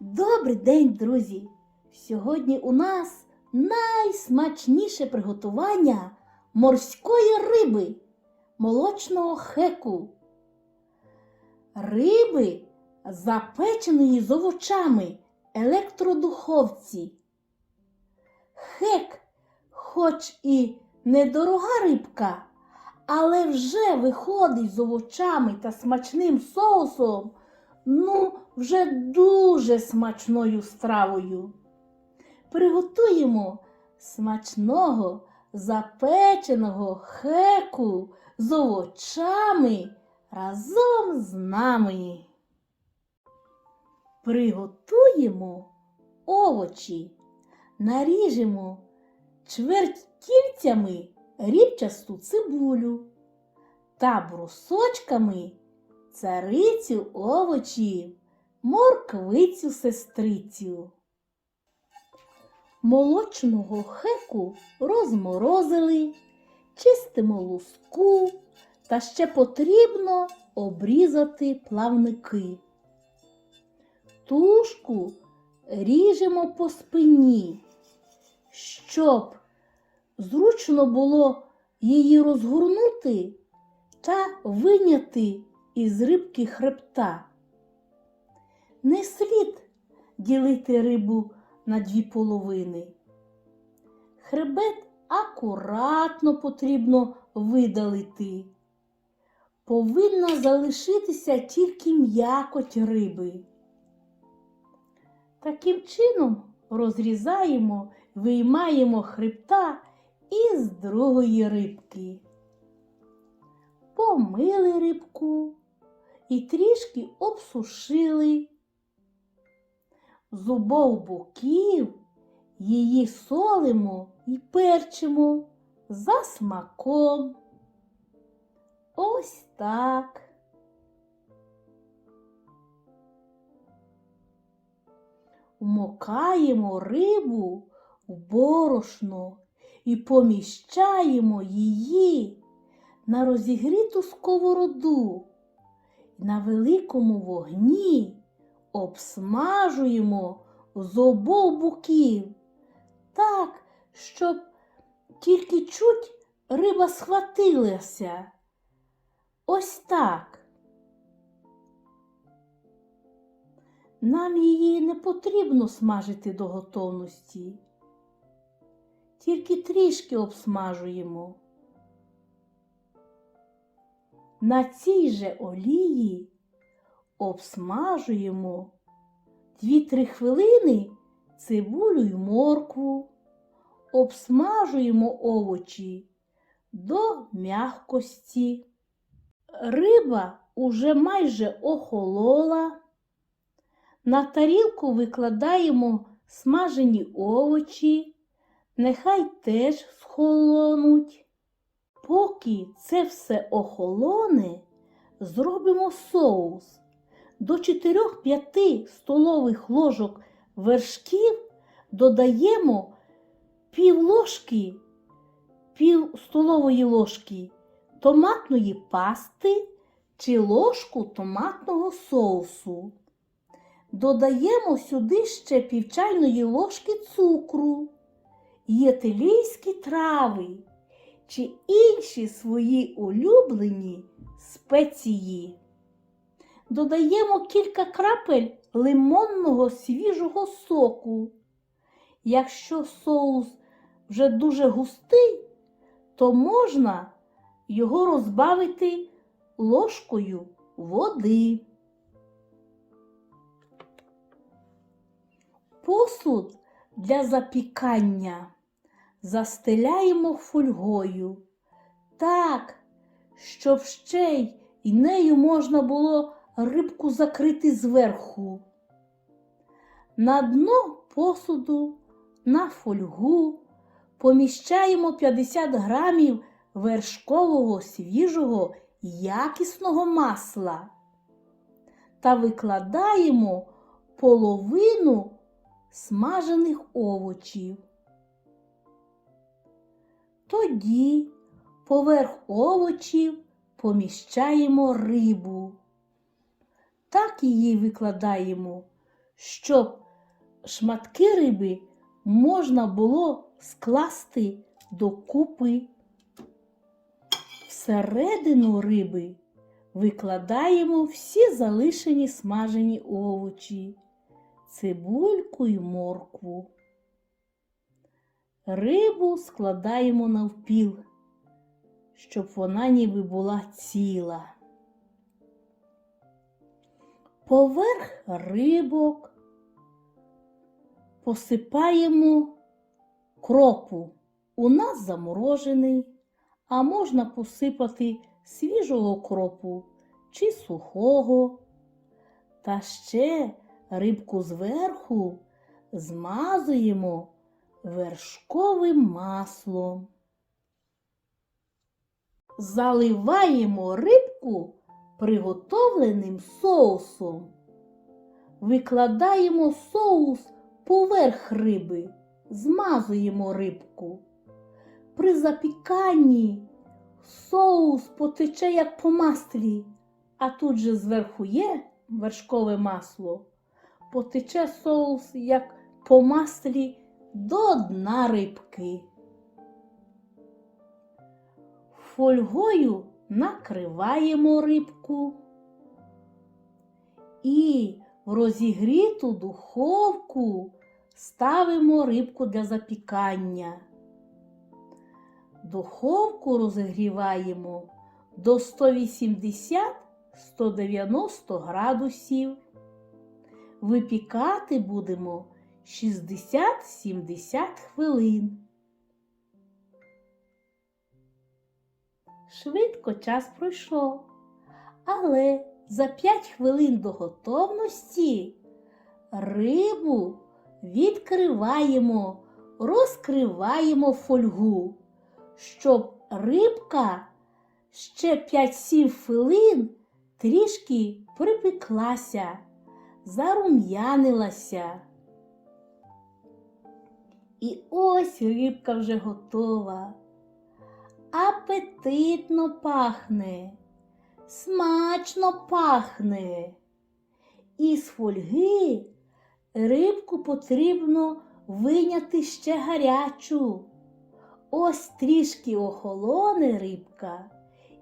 Добрий день, друзі! Сьогодні у нас найсмачніше приготування морської риби, молочного хеку. Риби, запеченої з овочами, електродуховці. Хек, хоч і недорога рибка, але вже виходить з овочами та смачним соусом ну, вже дуже смачною стравою. Приготуємо смачного запеченого хеку з овочами разом з нами. Приготуємо овочі, наріжемо чверть кільцями рібчасту цибулю та брусочками царицю овочів, морквицю сестрицю. Молочного хеку розморозили, чистимо луску та ще потрібно обрізати плавники. Тушку ріжемо по спині, щоб зручно було її розгорнути та виняти із рибки хребта. Не слід ділити рибу на дві половини. Хребет акуратно потрібно видалити. Повинна залишитися тільки м'якоть риби. Таким чином розрізаємо, виймаємо хребта із другої рибки. Помили рибку і трішки обсушили. З обох боків її солимо і перчимо за смаком. Ось так. Вмокаємо рибу в борошно і поміщаємо її на розігріту сковороду. На великому вогні обсмажуємо з обох боків так, щоб тільки чуть риба схватилася. Ось так. Нам її не потрібно смажити до готовності, тільки трішки обсмажуємо. На цій же олії обсмажуємо 2-3 хвилини цибулю й моркву, обсмажуємо овочі до м'якості. Риба уже майже охолола. На тарілку викладаємо смажені овочі, нехай теж схолонуть. Поки це все охолоне, зробимо соус. До 4-5 столових ложок вершків додаємо пів ложки, пів столової ложки томатної пасти чи ложку томатного соусу. Додаємо сюди ще пів чайної ложки цукру, єтилійські трави чи інші свої улюблені спеції. Додаємо кілька крапель лимонного свіжого соку. Якщо соус вже дуже густий, то можна його розбавити ложкою води. Посуд для запікання застеляємо фольгою так, щоб ще й нею можна було рибку закрити зверху. На дно посуду на фольгу поміщаємо 50 грамів вершкового свіжого якісного масла та викладаємо половину смажених овочів. Тоді поверх овочів поміщаємо рибу. Так її викладаємо, щоб шматки риби можна було скласти докупи. Всередину риби викладаємо всі залишені смажені овочі, цибульку і моркву. Рибу складаємо навпіл, щоб вона ніби була ціла. Поверх рибок посипаємо кропу. У нас заморожений, а можна посипати свіжого кропу чи сухого. Та ще рибку зверху змазуємо вершковим маслом. Заливаємо рибку приготовленим соусом. Викладаємо соус поверх риби, змазуємо рибку. При запіканні соус потече як по маслі, а тут же зверху є вершкове масло, потече соус як по маслі до дна рибки. Фольгою накриваємо рибку і в розігріту духовку ставимо рибку для запікання. Духовку розігріваємо до 180-190 градусів. Випікати будемо 60-70 хвилин. Швидко час пройшов, але за 5 хвилин до готовності рибу відкриваємо, розкриваємо фольгу, щоб рибка ще 5-7 хвилин трішки припеклася, зарум'янилася. І ось рибка вже готова. Апетитно пахне, смачно пахне. Із фольги рибку потрібно виняти ще гарячу. Ось трішки охолоне рибка,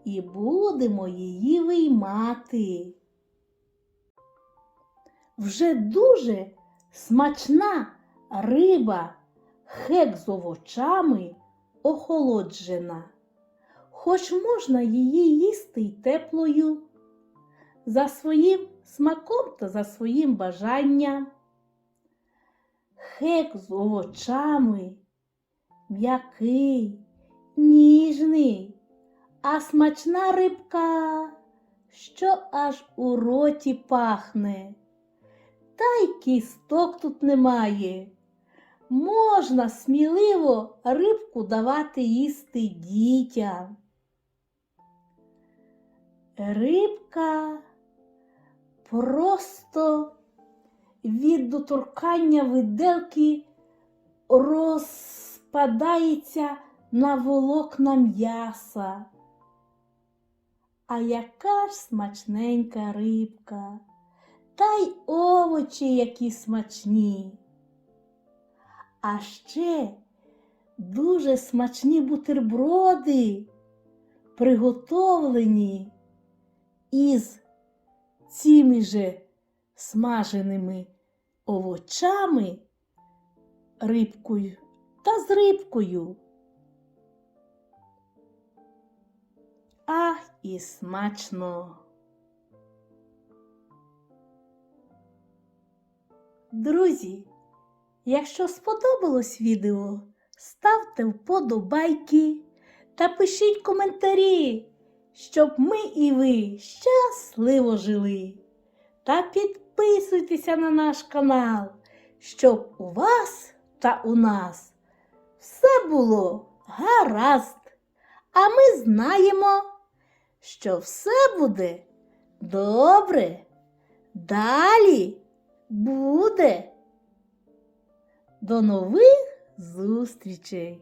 і будемо її виймати. Вже дуже смачна риба хек з овочами охолоджена, хоч можна її їсти й теплою, за своїм смаком та за своїм бажанням. Хек з овочами м'який, ніжний, а смачна рибка, що аж у роті пахне. Та й кісток тут немає. Можна сміливо рибку давати їсти дітям. Рибка просто від доторкання виделки розпадається на волокна м'яса. А яка ж смачненька рибка, та й овочі які смачні. А ще дуже смачні бутерброди, приготовлені із цими же смаженими овочами, рибкою та з рибкою. Ах, і смачно! Друзі, якщо сподобалось відео, ставте вподобайки та пишіть коментарі, щоб ми і ви щасливо жили. Та підписуйтеся на наш канал, щоб у вас та у нас все було гаразд. А ми знаємо, що все буде добре. Далі буде. До нових зустрічей!